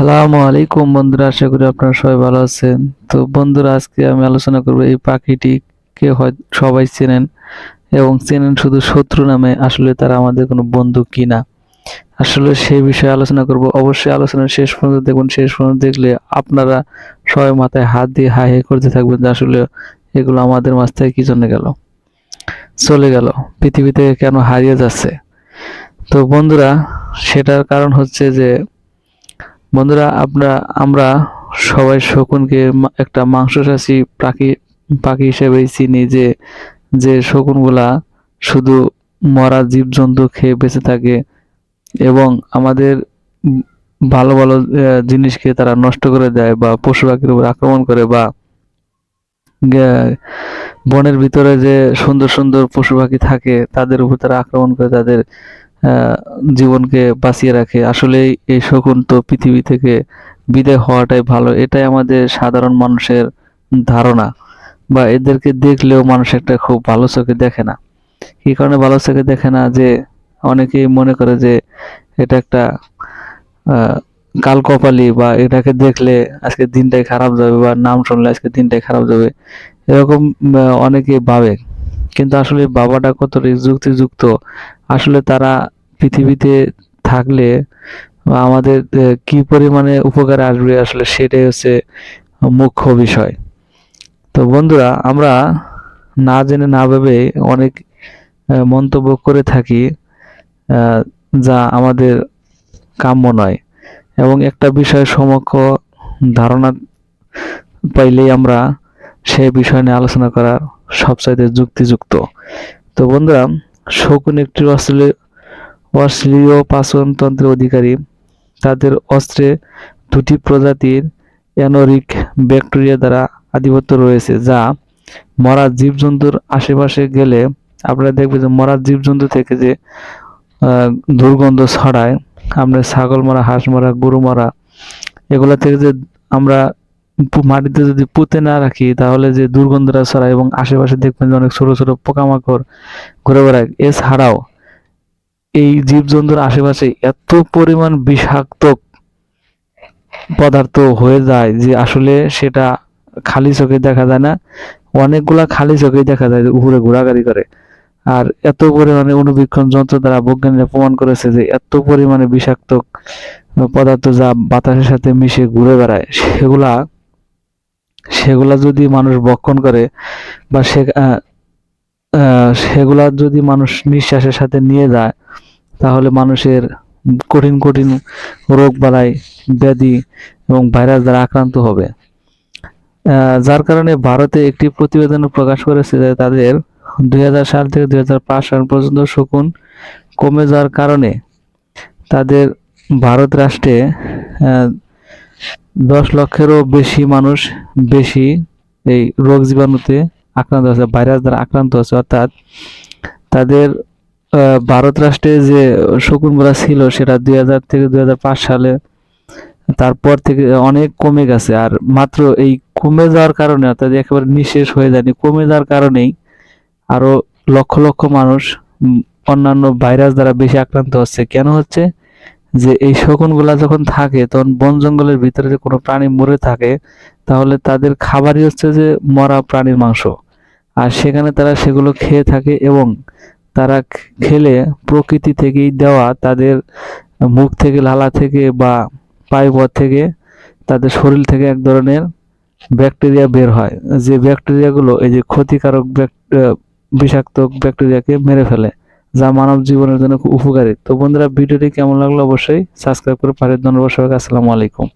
আসসালামু আলাইকুম বন্ধুরা, আশা করি আপনারা সবাই ভালো আছেন। তো বন্ধুরা, আজকে আমি আলোচনা করব এই পাখিটিকে হয়, সবাই চেনেন এবং চেনেন শুধু শত্রু নামে আসলে তারা আমাদের কোনো বন্ধু কিনা। আসলে সেই বিষয়ে আলোচনা করব। অবশ্যই আলোচনা শেষ পর্যন্ত দেখুন। শেষ পর্যন্ত দেখলে আপনারা সবাই মাথায় হাত দিয়ে হাই হাই করতে থাকবেন যে আসলে এগুলো আমাদের মাছ থেকে কি জন্য গেল? চলে গেল। পৃথিবী থেকে কেন হারিয়ে যাচ্ছে? তো বন্ধুরা, সেটার কারণ হচ্ছে যে বন্ধুরা, আমরা আমরা সবাই শকুনকে একটা মাংসশাসী পাখি পাখি হিসেবেই চিনি যে যে শকুনগুলা শুধু মরা জীবজন্তু খেয়ে বেঁচে থাকে এবং আমাদের ভালো ভালো জিনিসকে তারা নষ্ট করে দেয় বা পশু পাখির উপর আক্রমণ করে বা বনের ভিতরে যে সুন্দর সুন্দর পশু পাখি থাকে, তাদের উপর তারা আক্রমণ করে তাদের জীবনকে বাঁচিয়ে রাখে। আসলে এই শকুন তো পৃথিবী থেকে বিদায় হওয়াটাই ভালো। এটাই আমাদের সাধারণ মানুষের ধারণা বা এদেরকে দেখলেও মানুষ একটা খুব ভালো চোখে দেখে না। কি কারণে ভালো চোখে দেখে না? যে অনেকেই মনে করে যে এটা একটা আহ, কাল কপালি বা এটাকে দেখলে আজকে দিনটাই খারাপ যাবে বা নাম শুনলে আজকে দিনটাই খারাপ যাবে। এরকম অনেকে ভাবে। কিন্তু আসলে বাবাটা কতটা যুক্তিযুক্ত। আসলে তারা পৃথিবীতে থাকলে আমাদের কি পরিমাণে উপকারে আসবে আসলে সেটাই হচ্ছে মুখ্য বিষয়। তো বন্ধুরা, আমরা না জেনে না ভেবে অনেক মন্তব্য করে থাকি যা আমাদের কাম্য নয়। এবং একটা বিষয় সমক্ষ ধারণা পাইলেই আমরা সেই বিষয় নিয়ে আলোচনা করার সবচাইতে যুক্তিযুক্ত। তো বন্ধুরা, শকুন একটি অস্ট্রেলীয় অশ্লীয় পাচনতন্ত্রের অধিকারী। তাদের অস্ত্রে দুটি প্রজাতির অ্যানোরিক ব্যাকটেরিয়া দ্বারা আধিপত্য রয়েছে, যা মরা জীবজন্তুর আশেপাশে গেলে আপনারা দেখবেন যে মরা জীবজন্তু থেকে যে দুর্গন্ধ ছড়ায়, আমরা ছাগল মারা, হাঁস মারা, গরু মারা, এগুলা থেকে যে আমরা মাটিতে যদি পুঁতে না রাখি, তাহলে যে দুর্গন্ধটা ছড়ায় এবং আশেপাশে দেখবেন যে অনেক ছোট ছোট পোকামাকড় ঘুরে বেড়ায়। এছাড়াও এই জীবজন্তুর আশেপাশে এত পরিমাণ বিষাক্ত পদার্থ হয়ে যায় যে আসলে সেটা খালি চোখে দেখা যায় না। অনেকগুলা খালি চোখেই দেখা যায় উপরে ঘোরাঘুরি করে। আর এত পরিমাণে অনুবীক্ষণ যন্ত্র দ্বারা বৈজ্ঞানিকরা প্রমাণ করেছে যে এত পরিমাণে বিষাক্ত পদার্থ যা বাতাসের সাথে মিশে ঘুরে বেড়ায়, সেগুলা সেগুলা যদি মানুষ বক্ষণ করে বা সে সেগুলা যদি মানুষ নিঃশ্বাসের সাথে নিয়ে যায়, তাহলে মানুষের কঠিন কঠিন রোগ বালাই, ব্যাধি এবং ভাইরাস দ্বারা আক্রান্ত হবে। যার কারণে ভারতে একটি প্রতিবেদন প্রকাশ করেছে যে তাদের দুই হাজার সাল থেকে দুই হাজার পাঁচ সাল পর্যন্ত শকুন কমে যাওয়ার কারণে তাদের ভারত রাষ্ট্রে দশ লক্ষেরও বেশি মানুষ বেশি এই রোগ জীবাণুতে আক্রান্ত আছে, ভাইরাস দ্বারা আক্রান্ত আছে। অর্থাৎ তাদের ভারত রাষ্ট্রে যে শকুনগুলা ছিল সেটা দুই হাজার থেকে দুই হাজার পাঁচ সালে তারপর থেকে অনেক কমে গেছে। আর মাত্র এই কমে যাওয়ার কারণে, অর্থাৎ একেবারে নিঃশেষ হয়ে যায়নি, কমে যাওয়ার কারণেই আরও লক্ষ লক্ষ মানুষ অন্যান্য ভাইরাস দ্বারা বেশি আক্রান্ত হচ্ছে। কেন হচ্ছে? যে এই শকুনগুলা যখন থাকে, তখন বন জঙ্গলের ভিতরে যে কোনো প্রাণী মরে থাকে, তাহলে তাদের খাবারই হচ্ছে যে মরা প্রাণীর মাংস। আর সেখানে তারা সেগুলো খেয়ে থাকে এবং তারা খেলে প্রকৃতি থেকেই দেওয়া তাদের মুখ থেকে, লালা থেকে বা পায়ুপথ থেকে তাদের শরীর থেকে এক ধরনের ব্যাকটেরিয়া বের হয়। যে ব্যাকটেরিয়াগুলো এই যে ক্ষতিকারক বিষাক্ত ব্যাকটেরিয়াকে মেরে ফেলে। যা মানব জীবনের জন্য খুব উপকারী। তো বন্ধুরা, ভিডিওটি কেমন লাগল অবশ্যই সাবস্ক্রাইব করে পাঠিয়ে ধন্যবাদ সবাইকে। আসসালামু আলাইকুম।